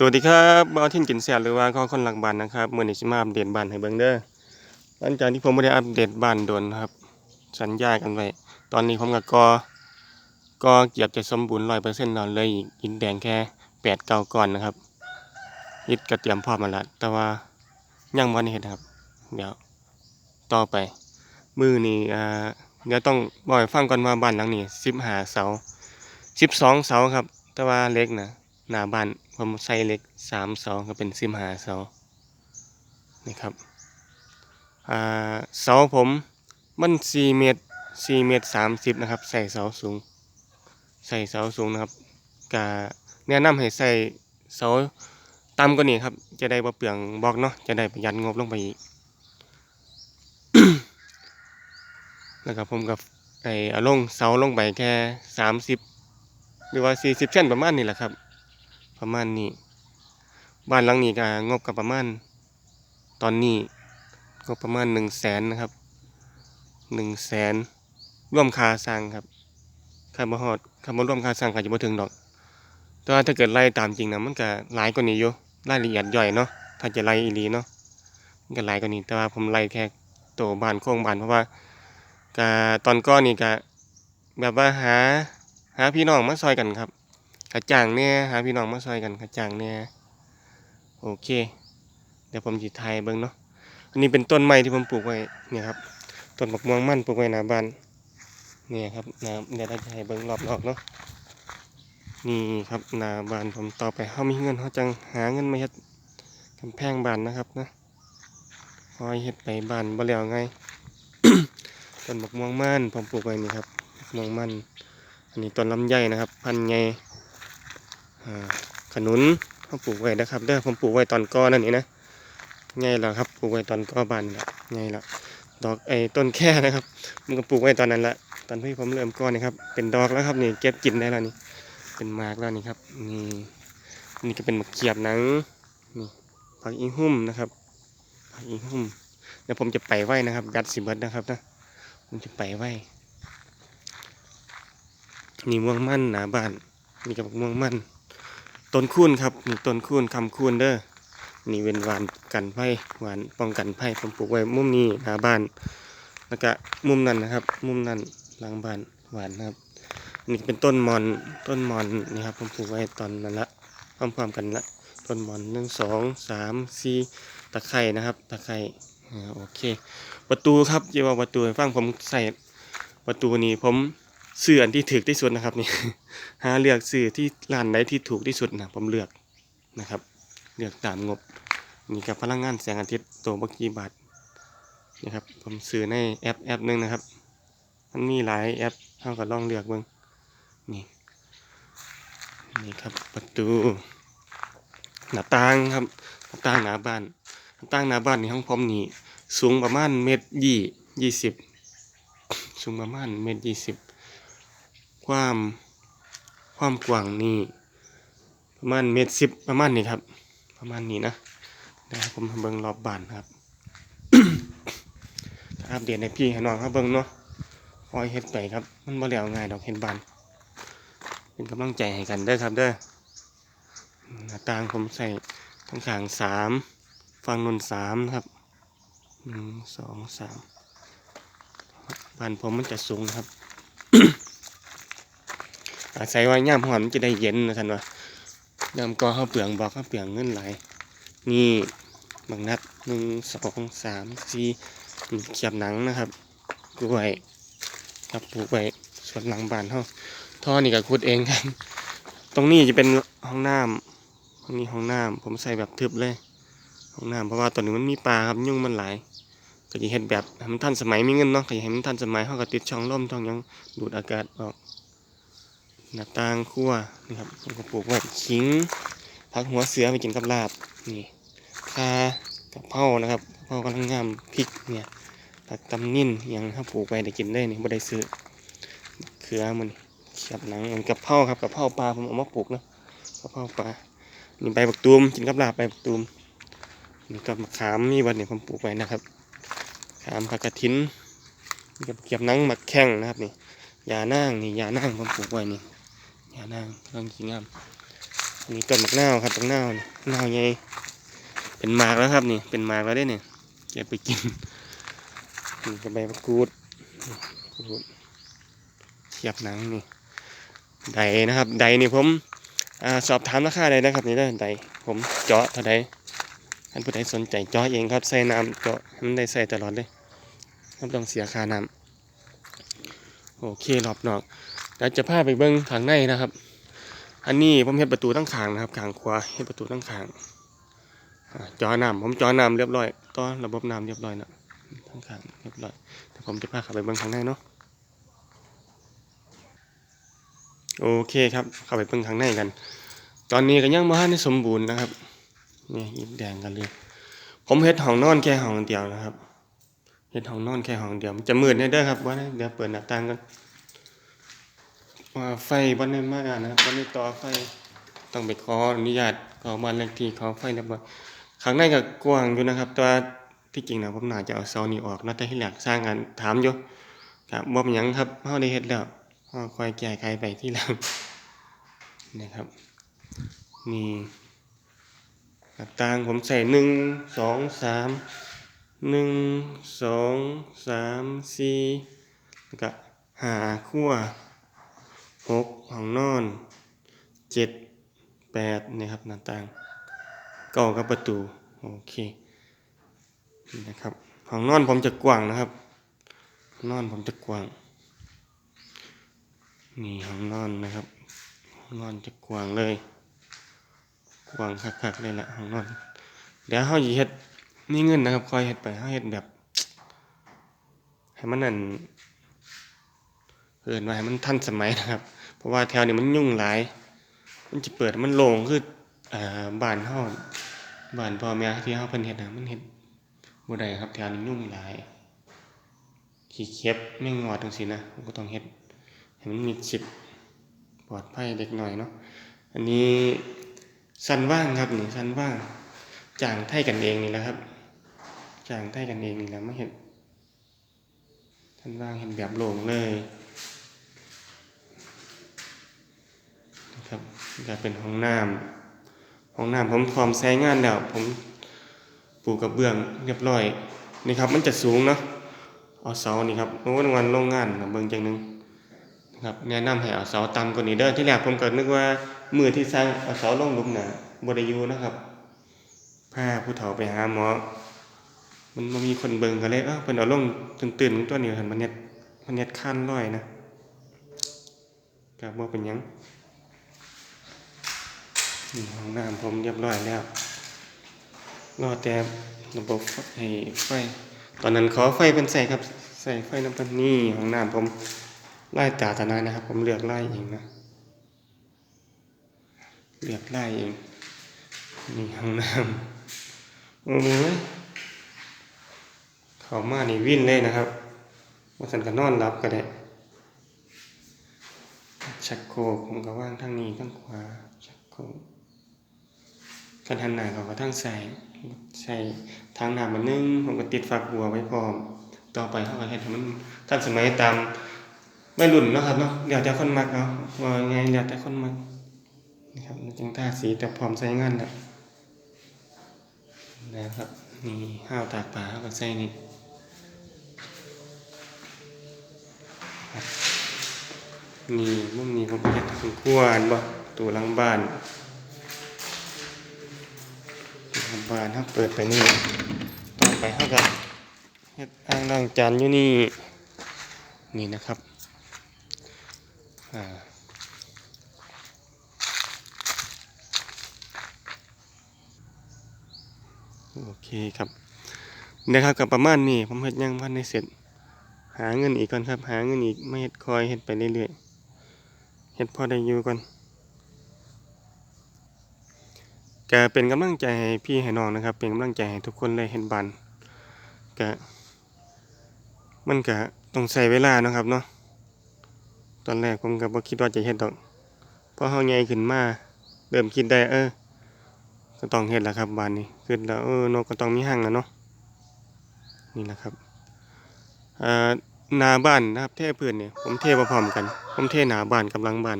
สวัสดีครับบอทินกินแซ่หรือว่าข้อคนหลักบ้านนะครับมื่อนี้สิมาอัปเดตบ้านให้เบิ่งเด้อหลังจากที่ผมไม่ได้อัปเดตบ้านโดนครับ สัญญากันไว้ ตอนนี้ผมกับกอก็เกือบจะสมบูรณ์ร้อยเปอร์เซ็นต์นอนเลยอีกอินแดงแค่แปดเก้าก้อนนะครับอิดก็เตรียมพร้อมมาแล้วแต่ว่ายังวันเห็นครับ เดี๋ยวต่อไป มือนี่อ่าเดี๋ยวต้องบ่อกให้ฟังก่อนว่าบ้านหลังนี้สิบหาเสาสิบสองเสาครับ แต่ว่าเล็กนะหน้าบ้าน ผมใส่เล็กสามเสาก็เป็นสิบหาเสานี่ครับเสาผมมันสี่เมตรสี่เมตรสามสิบนะครับ ใส่เสาสูง ใส่เสาสูงนะครับกะแนะนำให้ใส่เสาต่ำกว่านี้ครับ จะได้บ่เปลืองบล็อกเนาะจะได้ประหยัดงบลงไปอีกแล้วก็ผมกับไอ้ลงเสาลงไปแค่สามสิบหรือว่าสี่สิบเส้นประมาณนี้แหละครับ ประมาณนี้ บ้านหลังนี้ก็งบกับประมาณ ตอนนี้งบประมาณหนึ่งแสนนะครับหนึ่งแสนร่วมค่าสร้างครับค่าบ่ฮอดค่าบ่ร่วมค่าสร้างก็จะบ่ถึงดอก แต่ว่าถ้าเกิดไล่ตามจริงนะมันก็หลายกว่านี้อยู่รายละเอียดย่อยเนาะถ้าจะไล่อีหลีเนาะมันก็หลายกว่านี้แต่ว่าผมไล่แค่ตัวบ้านโครงบ้านเพราะว่าก็ตอนก้อนนี่ก็แบบว่าหาหาพี่น้องมาซอยกันครับ กระจ่างเนี่ยหาพี่น้องมาซอยกันกระจ่างเนี่ยโอเค เดี๋ยวผมจิไทยเบิ่งเนาะอันนี้เป็นต้นไม้ที่ผมปลูกไว้เนี่ยครับต้นบักม่วงมั่นปลูกไว้หน้าบ้านเนี่ยครับน้าเดี๋ยวเราจะให้เบิ่งรอบๆเนาะนี่ครับหนาบานผมต่อไปเขามีเงินเขาจังหาเงินมาเฮ็ดกำแพงบานนะครับนะคอยเฮ็ดไปบานบ่แล้วไงต้นบักม่วงม่นผมปลูกไว้นี่ครับบักม่วงม่นอันนี้ต้นลำไยนะครับ พันธุ์ใหญ่อ่า ขนุนเขาปลูกไว้นะครับเด้อผมปลูกไว้ตอนก้อนนั่นนี่นะใหญ่แล้วครับปลูกไว้ตอนก้อบานละใหญ่แล้วดอกไอ้ต้นแค่นะครับ มันก็ปลูกไว้ตอนนั้นละตอนที่ผมเริ่มก้อนนี่ครับ เป็นดอกแล้วครับนี่เก็บกินได้แล้วนี่ เป็นมากแล้วนี่ครับนี่นี่ก็เป็นมะเขียบหนังนี่ผักอีหุ่มนะครับผักอีหุ่มเดี๋ยวผมจะไปไหวนะครับยัดสิเบิร์ดนะครับนะผมจะไปไหวนี่ม่วงมั่นหนาบ้านนี่กับม่วงมั่น ต้นคูนครับนี่ต้นคูนคำคูนเด้อนี่เป็นหวานกันไผ่หวานป้องกันไผ่ผมปลูกไว้มุมนี้หน้าบ้าน แล้วก็มุมนั้นนะครับ มุมนั้นหลังบ้านหวานครับ นี่เป็นต้นมอนต้นมอนนี่ครับผมปลูกไว้ตอนนั้นละพร้อมๆกันละต้นมอนหนึ่งสองสามสี่ตะไคร่นะครับ ตะไคร่โอเค ประตูครับเจะว่าประตูฟังผมใส่ประตูนี้ผม เสื่อที่ถูกที่สุดนะครับนี่หาเลือกสื่อที่ร้านไหนที่ถูกที่สุดนะผมเลือกนะครับ เลือกตามงบนี่กับพลังงานแสงอาทิตย์ตัวบักกี่บาทนี่ครับผมซื้อในแอปแอปหนึงนะครับมันมีหลายแอปเท่ากับลองเลือกเบิ่งนี่นี่ครับประตูหน้าต่างครับหน้าต่างหน้าบ้านหน้าต่างหน้าบ้านนี่ของผมนี่สูงประมาณเมตรยี่ยี่สิบสูงประมาณเมตรยี่สิบ ความความกว้างนี่ประมาณเมตรสิบประมาณนี้ครับ ประมาณนี้นะเดี๋ยวให้ผมเบิ่งรอบบานครับถ้าอัปเดตให้พี่ให้น้องเขาเบิ่งเนาะคอยเฮ็ดไปครับ มันบ่แล้วง่ายดอกเฮ็ดบาน เป็นกำลังใจให้กันเด้อครับเด้อหน้าต่างผมใส่ทั้งขางสามฝั่งนนสามครับหนึ่งสองสามบานผมมันจะสูงนะครับ อาศัยว่าย่ามหอนมันจะได้เย็นนะท่านว่าย่ามก็ข้าวเปลืองบอกข้าวเปลืองเงินไหลนี่บางนัดหนึ่งสองสามสี่เขียบหนังนะครับกล้วยครับปลูกไว้ส่วนหลังบ้านเฮาท่อนี่ก็ขุดเองครับตรงนี้จะเป็นห้องน้ำห้องนี้ห้องน้ำผมใส่แบบทึบเลยห้องน้ำเพราะว่าตอนนี้มันมีปลาครับยุ่งมันหลายก็จะเห็นแบบให้มันทันสมัยมีเงินเนาะก็จะให้มันทันสมัยเขาก็ติดช่องลมช่องยังดูดอากาศออก หน้าต่างครัวนี่ครับผมก็ปลูกไว้ขิงผักหัวเสือไปกินกับลาบนี่คากับเพรานะครับกะเพรากำลังงามพริกเนี่ยผักตำนิ่นอหยังถ้าปลูกไปได้กินได้นี่ไม่ได้ซื้อเขือมันเขียบหนังเหมือนกับเพราครับกับเพราปลาผมเอามาปลูกนะกับเพราปลานี่ใบบักตูมกินกับลาบใบบักตูมนี่ก็มะขามมีวันนี้ผมปลูกไว้นะครับขามผักกระถินนี่กับเขียบหนังหมักแข้งนะครับนี่ยานั่งนี่ยานั่งผมปลูกไว้นี่ ยานั่งกำลังกินงามนี่ต้นมะนาวครับมะนาวนี่นาวใหญ่เป็นหมากแล้วครับนี่เป็นหมากแล้วได้เนี่ยเก็บไปกินนี่ก็ใบมะกรูดมะกรูดเสียบหนังนี่ไดนะครับ ไดนี่ผมอสอบถามราคาได้นะครับนี่ได้ไดผมเจาะเท่าใดท่านผู้ใดสนใจเจาะเองครับใส่น้ำเจาะมันได้ใส่ตลอดเลยครับต้องเสียค่าน้ำโอเครอบนอก เดี๋ยวจะพาไปเบิ้งข้างในนะครับ อันนี้ผมเห็นประตูตั้งขางนะครับขางขวาเห็นประตูตั้งขางจอน้ำผมจอน้ำเรียบร้อยต่อระบบน้ำเรียบร้อยแล้วตั้งขางเรียบร้อยเดี๋ยวผมจะพาข้าไปเบิ้งข้างในเนาะโอเคครับเข้าไปเบิ้งข้างในกัน ตอนนี้ก็ยังบ่ทันได้สมบูรณ์นะครับนี่อิฐแดงกันเลยผมเฮ็ดห้องนอนแค่ห้องเดียวนะครับเฮ็ดห้องนอนแค่ห้องเดียวมันจะมืดแน่เด้อครับว่าเดี๋ยวเปิดหน้าต่างกัน ว่าไฟบ้านในมานะครับบ้านในต่อไฟต้องไปขออนุญาตขอบ้านเลขที่ขอไฟเรียบร้อยข้างในก็กว้างอยู่นะครับแต่ว่าที่จริงนะผมน่าจะเอาเสานี้ออกนะแต่ที่แรกสร้างกันถามอยู่ครับบ่เป็นหยังครับเฮาได้เฮ็ดแล้วเฮาค่อยแก้ไขไปที่หลังนะครับนี่ต่างผมใส่หนึ่งสองสามหนึ่งสองสามสี่แล้วก็หาขั้ว หกห้องนอนเจ็ดแปดนี่ครับหน้าต่างเก้ากับประตูโอเคนะครับห้องนอนผมจะกว้างนะครับห้องนอนผมจะกว้างนี่ห้องนอนนะครับห้องนอนจะกว้างเลย กว้างคักๆเลยละห้องนอน เดี๋ยวเฮาสิเฮ็ดมีเงินนะครับคอยเฮ็ดไปเฮาเฮ็ดแบบให้มันนั่นเอินว่าให้มันทันสมัยนะครับ เพราะว่าแถวนี้มันยุ่งหลาย มันจะเปิดมันโล่งคืออ่าบ้านเฮาบ้านพ่อแม่ที่เฮาเพิ่นเฮ็ดน่ะมันเฮ็ดบ่ได้ครับแถวนี้ยุ่งหลาย ขี้เข็บแม่งงอดจังซี่นะผมก็ต้องเฮ็ดให้มันมีชิดปลอดภัยเด็กหน่อยเนาะอันนี้สันว่างครับนี่สันว่างจ้างไทยกันเองนี่แหละครับจ้างไทยกันเองนี่แหละมาเฮ็ดสันว่างเฮ็ดแบบโล่งเลย ครับก็เป็นห้องน้ำห้องน้ำผมพร้อมใช้งานแล้ว ผมปูกระเบื้องเรียบร้อยนี่ครับ มันจะสูงเนาะเอาเสานี่ครับโอ้รางวัลโรงงานเบิ่งจังหนึงนะครับแนะนำให้เอาเสาต่ำกว่านี้เด้อที่แรกผมก็นึกว่ามือที่สร้างเอาเสาลงลุมน่ะบ่ได้อยู่นะครับพาผู้เฒ่าไปหาหมอ มันบ่มีคนเบิงก็เลยเอ้าเพิ่นเอาลงตื่นๆตัวนี้หั่นมันเฮ็ดมันเฮ็ดคันร้อยนะก็บ่เป็นยัง นี่ห้องน้ำผมเรียบร้อยแล้วรอแต่ระบบให้ไฟ ตอนนั้นขอไฟเป็นใส่ครับ ใส่ไฟน้ำพันนี่ห้องน้ำผมไล่ตาตานานะครับ ผมเลือกไล่เองนะเลือกไล่เองนี่ห้องน้ำโอ้ยเขามานี่วิ่นเลยนะครับว่าสันก็นอนรับก็ได้ชักโครกผมก็ว่างทั้งนี้ทั้งขวาชักโครก กันหันหน้าเขาก็ทั้งใส่ใส่ทางหน้ามันนึงผมก็ติดฝักบัวไว้พร้อม ต่อไปเขาก็เฮ็ดให้มันทันสมัยตามไม่รุ่นเนาะครับเนาะเดี๋ยวแต่คนมักเนาะว่าไงเดี๋ยวแต่คนมักนะครับมันจึงท่าสีแต่พร้อมใช้งานแล้วนะครับนี่ห้าวตากปลาก็ใส่นี่นี่มุมนี้ผมก็เฮ็ดเป็นครัวอันบ่ตู้หลังบ้าน บานครับเปิดไปนี่ต่อไปเท่ากับเฮ็ดอ่างล้างจานอยู่นี่นี่นะครับอ่าโอเคครับนะครับกับประมาณนี้ผมเฮ็ดยังพันในเสร็จ หาเงินอีกก่อนครับ หาเงินอีกไม่เฮ็ดคอยเฮ็ดไปเรื่อยๆเฮ็ดพอได้อยู่ก่อน ก็เป็นกำลังใจให้พี่ให้น้องนะครับ เป็นกำลังใจให้ทุกคนเลยเห็นบันก็มันก็ต้องใช้เวลานะครับเนาะตอนแรกผมก็บ่คิดว่าจะเฮ็ดดอกพอเฮาใหญ่ขึ้นมาเริ่มคิดได้เออก็ต้องเฮ็ดแล้วครับบานนี้คิดแล้วเออนกก็ต้องมีหังแล้วเนาะนี่แหละครับอ่านาบ้านนะครับเทพื้นเนี่ยผมเทพร้อมๆกัน ผมเทหนาบ้านกับหลังบ้าน